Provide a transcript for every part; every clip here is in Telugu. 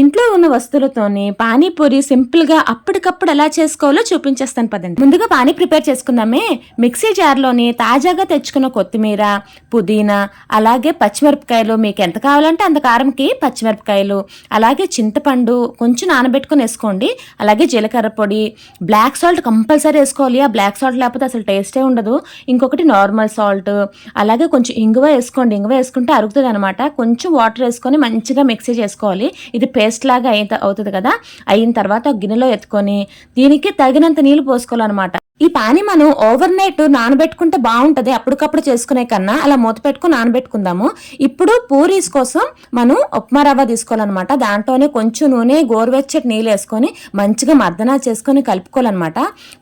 ఇంట్లో ఉన్న వస్తువులతోని పానీపూరి సింపుల్గా అప్పటికప్పుడు ఎలా చేసుకోవాలో చూపించేస్తాను పదండి. ముందుగా పానీ ప్రిపేర్ చేసుకుందామే. మిక్సీ జార్లోని తాజాగా తెచ్చుకున్న కొత్తిమీర పుదీనా అలాగే పచ్చిమిరపకాయలు మీకు ఎంత కావాలంటే అంత కారంకి పచ్చిమిరపకాయలు అలాగే చింతపండు కొంచెం నానబెట్టుకుని వేసుకోండి. అలాగే జీలకర్ర పొడి బ్లాక్ సాల్ట్ కంపల్సరీ వేసుకోవాలి. ఆ బ్లాక్ సాల్ట్ లేకపోతే అసలు టేస్టే ఉండదు. ఇంకొకటి నార్మల్ సాల్ట్ అలాగే కొంచెం ఇంగువ వేసుకోండి. ఇంగువ వేసుకుంటే అరుగుతుంది అనమాట కొంచెం వాటర్ వేసుకొని మంచిగా మిక్సీ చేసుకోవాలి. ఇది పేస్ట్ లాగా అయితే అవుతుంది కదా అయిన తర్వాత గిన్నెలో ఎత్తుకొని దీనికి తగినంత నీళ్ళు పోసుకోవాలన్నమాట. ఈ పాని మనం ఓవర్ నైట్ నానబెట్టుకుంటే బాగుంటుంది. అప్పటికప్పుడు చేసుకునే కన్నా అలా మూత పెట్టుకుని నానబెట్టుకుందాము. ఇప్పుడు పూరీస్ కోసం మనం ఉప్మా రవ్వ తీసుకోవాలన్నమాట. దాంట్లోనే కొంచెం నూనె గోరువెచ్చటి నీళ్ళు వేసుకొని మంచిగా మర్దనా చేసుకొని కలుపుకోవాలన్నమాట.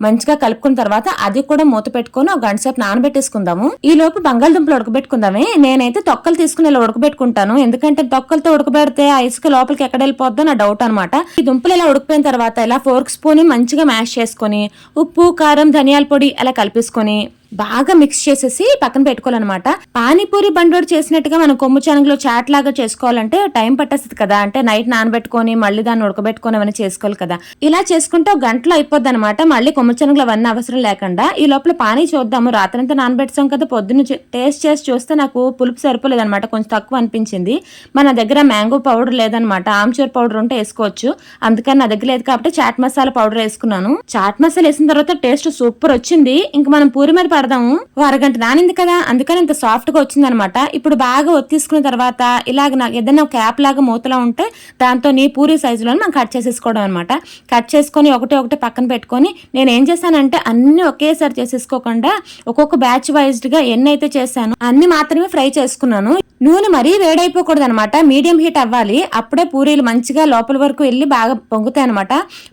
మంచిగా కలుపుకున్న తర్వాత అది కూడా మూత పెట్టుకొని ఒక గంట సేపు నానబెట్టేసుకుందాము. ఈ లోపు బంగాళదుంపలు ఉడకబెట్టుకుందామే. నేనైతే తొక్కలు తీసుకుని ఇలా ఉడకబెట్టుకుంటాను. ఎందుకంటే తొక్కలతో ఉడకబెడితే ఆ ఇసుక లోపలికి ఎక్కడ వెళ్ళిపోద్దో నా డౌట్ అనమాట ఈ దుంపలు ఇలా ఉడికిపోయిన తర్వాత ఇలా ఫోర్క్ స్పూన్ మంచిగా మ్యాష్ చేసుకొని ఉప్పు కారం ధనియాల పొడి అలా కలిపేసుకొని బాగా మిక్స్ చేసేసి పక్కన పెట్టుకోవాలన్నమాట. పానీపూరి బండోడు చేసినట్టుగా మనం కొమ్ము శనగలో చాట్ లాగా చేసుకోవాలంటే టైం పట్టేస్తుంది కదా. అంటే నైట్ నానబెట్టుకొని మళ్ళీ దాన్ని ఉడకబెట్టుకొని అవన్నీ చేసుకోవాలి కదా. ఇలా చేసుకుంటే ఒక గంటలో అయిపోద్ది అనమాట మళ్ళీ కొమ్ము శనగలు అవన్నీ అవసరం లేకుండా ఈ లోపల పానీ చూద్దాము. రాత్రంతా నానబెట్టాం కదా పొద్దున్న టేస్ట్ చేసి చూస్తే నాకు పులుపు సరిపోలేదు అనమాట కొంచెం తక్కువ అనిపించింది. మన దగ్గర మ్యాంగో పౌడర్ లేదనమాట ఆమ్చూర్ పౌడర్ ఉంటే వేసుకోవచ్చు. అందుకని నా దగ్గర లేదు కాబట్టి చాట్ మసాలా పౌడర్ వేసుకున్నాను. చాట్ మసాలా వేసిన తర్వాత టేస్ట్ సూపర్ వచ్చింది. ఇంకా మనం పూరి మీద పడదాము అరగంట నానింది కదా అందుకని ఇంత సాఫ్ట్గా వచ్చింది అనమాట ఇప్పుడు బాగా ఒత్తిసుకున్న తర్వాత ఇలాగ నాకు ఏదైనా క్యాప్ లాగా మూతలా ఉంటే దాంతో నీ పూరి సైజులో మనం కట్ చేసేసుకోవడం అనమాట. కట్ చేసుకొని ఒకటి ఒకటి పక్కన పెట్టుకొని నేను ఏం చేశానంటే అన్ని ఒకేసారి చేసేసుకోకుండా ఒక్కొక్క బ్యాచ్ వైజ్డ్గా ఎన్ని అయితే చేశాను అన్ని మాత్రమే ఫ్రై చేసుకున్నాను. నూనె మరీ వేడైపోకూడదు అనమాట మీడియం హీట్ అవ్వాలి. అప్పుడే పూరీలు మంచిగా లోపల వరకు వెళ్ళి బాగా పొంగుతాయి అనమాట.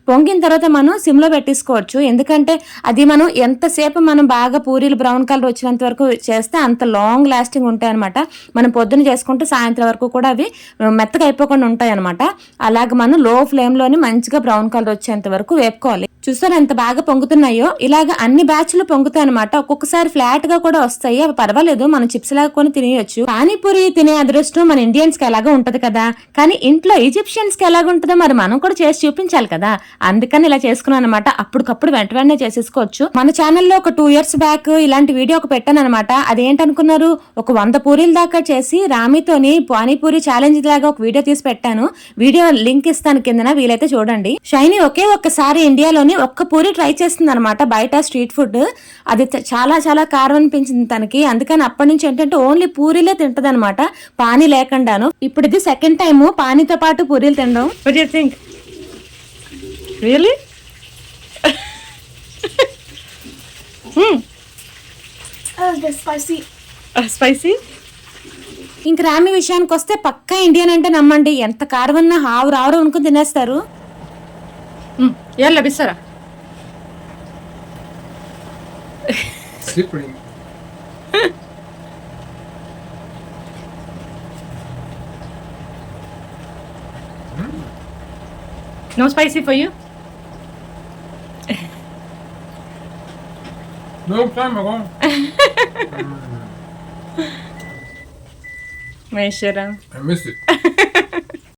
పొంగిన తర్వాత మనం సిమ్లో పెట్టేసుకోవచ్చు. ఎందుకంటే అది మనం ఎంతసేపు మనం బాగా పూరీలు బ్రౌన్ కలర్ వచ్చినంత వరకు చేస్తే అంత లాంగ్ లాస్టింగ్ ఉంటాయి అనమాట మనం పొద్దున చేసుకుంటే సాయంత్రం వరకు కూడా అవి మెత్తగా అయిపోకుండా ఉంటాయి అనమాట అలాగే మనం లో ఫ్లేమ్లోని మంచిగా బ్రౌన్ కలర్ వచ్చేంత వరకు వేపుకోవాలి. చూసారు ఎంత బాగా పొంగుతున్నాయో? ఇలాగ అన్ని బ్యాచ్లు పొంగుతాయి అనమాట ఒక్కొక్కసారి ఫ్లాట్గా కూడా వస్తాయి. అవి పర్వాలేదు మనం చిప్స్ లాగా కొని తినేయొచ్చు. పానీపూరి తినే అదృష్టం మన ఇండియన్స్కి ఎలాగో ఉంటది కదా. కానీ ఇంట్లో ఈజిప్షియన్స్కి ఎలాగ ఉంటుందో మరి మనం కూడా చేసి చూపించాలి కదా. అందుకని ఇలా చేసుకున్నాను అనమాట అప్పటికప్పుడు వెంట వెంటనే చేసేసుకోవచ్చు. మన ఛానల్లో ఒక టూ ఇయర్స్ బ్యాక్ ఇలాంటి వీడియో ఒక పెట్టాను అనమాట అదేంటనుకున్నారు? ఒక వంద పూరీల దాకా చేసి రామితోని పానీపూరి ఛాలెంజ్ లాగా ఒక వీడియో తీసి పెట్టాను. వీడియో లింక్ ఇస్తాను కిందన వీలైతే చూడండి. షైనీ ఒకే ఒక్కసారి ఇండియాలోని ఒక్క పూరి ట్రై చేస్తుంది అనమాట బయట స్ట్రీట్ ఫుడ్. అది చాలా చాలా కారం అనిపించింది తనకి. అందుకని అప్పటి నుంచి ఏంటంటే ఓన్లీ పూరీలే తింటది అనమాట పానీ లేకుండాను. ఇప్పుడు ఇది సెకండ్ టైం పానీతో పాటు పూరీలు తినడం. You think? Really? Oh, the spicy. Uh, spicy? ఇంక రామి విషయానికి వస్తే పక్కా ఇండియన్ అంటే నమ్మండి. ఎంత కారం అన్నా హావు రావు అనుకుని తినేస్తారు. ಹ್ಞೂ ಎಲ್ಲ ಬಿಸಾರ No spicy for you? no time ago. My. I missed it.